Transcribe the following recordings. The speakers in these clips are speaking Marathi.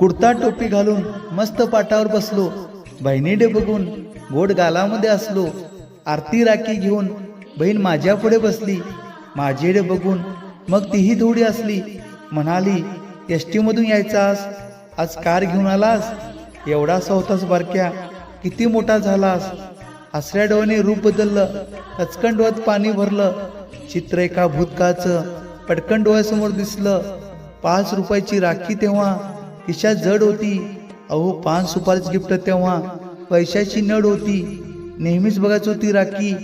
कुर्ता टोपी घालून मस्त पाटावर बसलो. बहिणीडे बघून गोड गालामध्ये असलो आरती राखी घेऊन बहीण माझ्या पुढे बसली. माझेडे बघून मग तीही थोडी असली म्हणाली एस टीमधून यायचास आज कार घेऊन आलास एवढासा होतास बारक्या. किती मोठा झालास आसऱ्या डोळ्याने रूप बदललं. कचकन डोळ्यात पाणी भरलं. चित्र एका भूतकाळचं. पटकन डोळ्यासमोर दिसलं. पाच रुपयाची राखी तेव्हा खिशात जड होती. अहो पान सुपारीच गिफ्ट तेव्हा. पैशाची नड होती. नेहमीच बघायची होती राखी.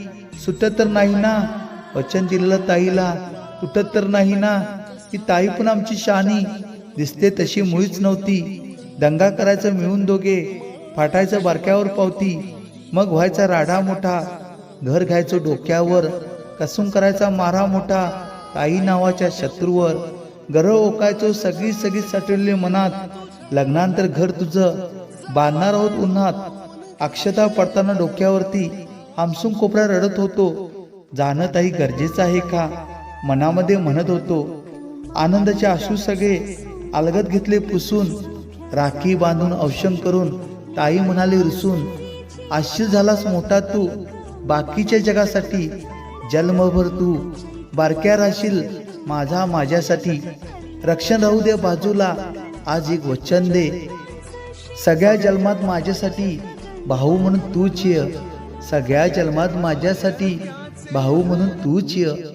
सुटत तर नाही ना. वचन दिलेलं ताईला. तुटत तर नाही ना. ती ताई पण आमची शानी दिसते तशी मुळीच नव्हती. दंगा करायचं मिळून दोघे. फाटायचं बारक्यावर पावती. मग व्हायचा राडा मोठा. घर घ्यायचं डोक्यावर. कसून करायचा मारा मोठा. ताई नावाच्या शत्रूवर. गरळ ओकायचो सगळी सगळी साठवलेली मनात. लग्नानंतर घर तुझं बांधणार आहोत उन्हात. अक्षता पडताना डोक्यावरती हमसून कोपरा रडत होतो. जाणं ताई गरजेचं आहे का? मनामध्ये म्हणत होतो. आनंदाचे आशू सगळे अलगत घेतले पुसून. राखी बांधून औषण करून ताई म्हणाले रुसून आश्य झालास मोठा तू. बाकीच्या जगासाठी जन्मभर तू बारक्या राशील माझा माझ्यासाठी रक्षण राहू दे बाजूला. आज एक वचन दे. सगळ्या जन्मात माझ्यासाठी भाऊ म्हणून तूच ये सगळ्या जन्मात माझ्यासाठी भाऊ म्हणून तूच ये